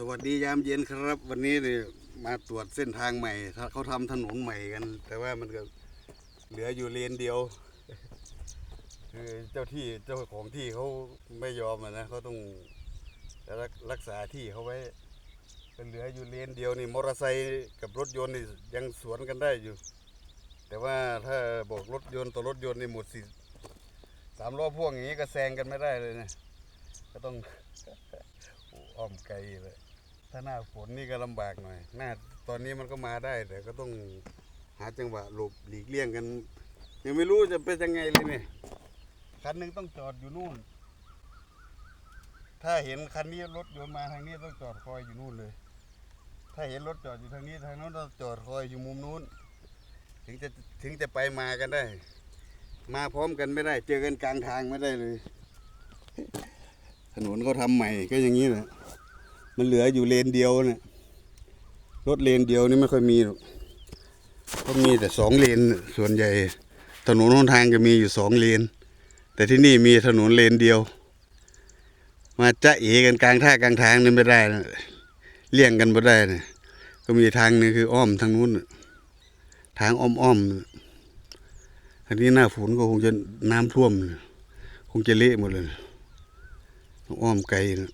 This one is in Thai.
สวัสดียามเย็นครับ วันนี้เนี่ยมาตรวจเส้นทางใหม่เขาทำถนนใหม่กัน แต่ว่ามันก็เหลืออยู่เลนเดียว คือเจ้าที่เจ้าของที่เขาไม่ยอมอะนะเขาต้องรักรักษาที่เขาไว้ก็เหลืออยู่เลนเดียวนี่มอเตอร์ไซค์กับรถยนต์นี่ยังสวนกันได้อยู่ แต่ว่าถ้าบอกรถยนต์ต่อรถยนต์นี่หมดสิสามล้อพ่วงอย่างนี้ก็แซงกันไม่ได้เลยนะก็ต้อง อ้อมไกลเลย ถ้าหน้าฝนนี่ก็ลำบากหน่อย หน้าตอนนี้มันก็มาได้แต่ก็ต้องหาจังหวะหลบหลีกเลี่ยงกัน ยังไม่รู้จะเป็นยังไงเลยเนี่ย คันหนึ่งต้องจอดอยู่นู่น ถ้าเห็นคันนี้รถยนต์มาทางนี้ต้องจอดคอยอยู่นู่นเลย ถ้าเห็นรถจอดอยู่ทางนี้ทางนู้นต้องจอดคอยอยู่มุมนู้น ถึงจะถึงจะไปมากันได้ มาพร้อมกันไม่ได้ เจอกันกลางทางไม่ได้เลย ถนนเขาทำใหม่ก็อย่างนี้แหละ มันเหลืออยู่เลนเดียวเนี่ยรถเลนเดียวนี่ไม่ค่อยมีหรอกก็มีแต่สองเลนส่วนใหญ่ ถนนหนทางก็มีอยู่สองเลน แต่ที่นี่มีถนนเลนเดียว มาจะเอกันกลางท่ากลางทางนี่ไม่ได้นะเลี่ยงกันไม่ได้นะก็มีทางนึงคืออ้อมทางนู้นทางอ้อมอ้อมๆน่ะอันนี้หน้าฝนก็คงจะน้ำท่วม คงจะเละหมดเลยองอ้อมไกลนะ